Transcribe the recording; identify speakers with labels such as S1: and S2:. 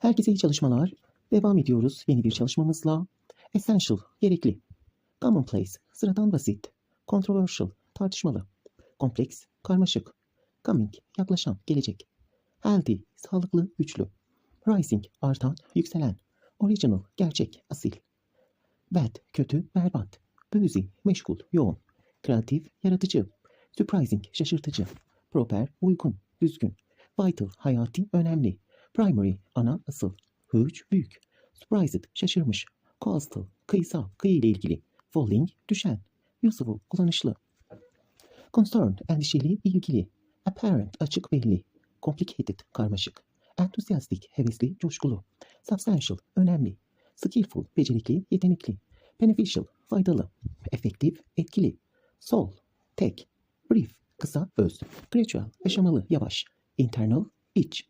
S1: Herkese iyi çalışmalar. Devam ediyoruz yeni bir çalışmamızla. Essential, gerekli. Commonplace, sıradan basit. Controversial, tartışmalı. Kompleks, karmaşık. Coming, yaklaşan, gelecek. Healthy, sağlıklı, güçlü. Rising, artan, yükselen. Original, gerçek, asil. Bad, kötü, berbat. Busy, meşgul, yoğun. Kreatif, yaratıcı. Surprising, şaşırtıcı. Proper, uygun, düzgün. Vital, hayati, önemli. Primary, ana, asıl. Huge, büyük. Surprised, şaşırmış. Coastal, kıyısal, kıyı ile ilgili. Falling, düşen. Useful, kullanışlı. Concerned, endişeli, ilgili. Apparent, açık belli. Complicated, karmaşık. Enthusiastic, hevesli, coşkulu. Substantial, önemli. Skillful, becerikli, yetenekli. Beneficial, faydalı. Effective, etkili. Sol, tek. Brief, kısa, öz. Gradual, aşamalı, yavaş. Internal, iç.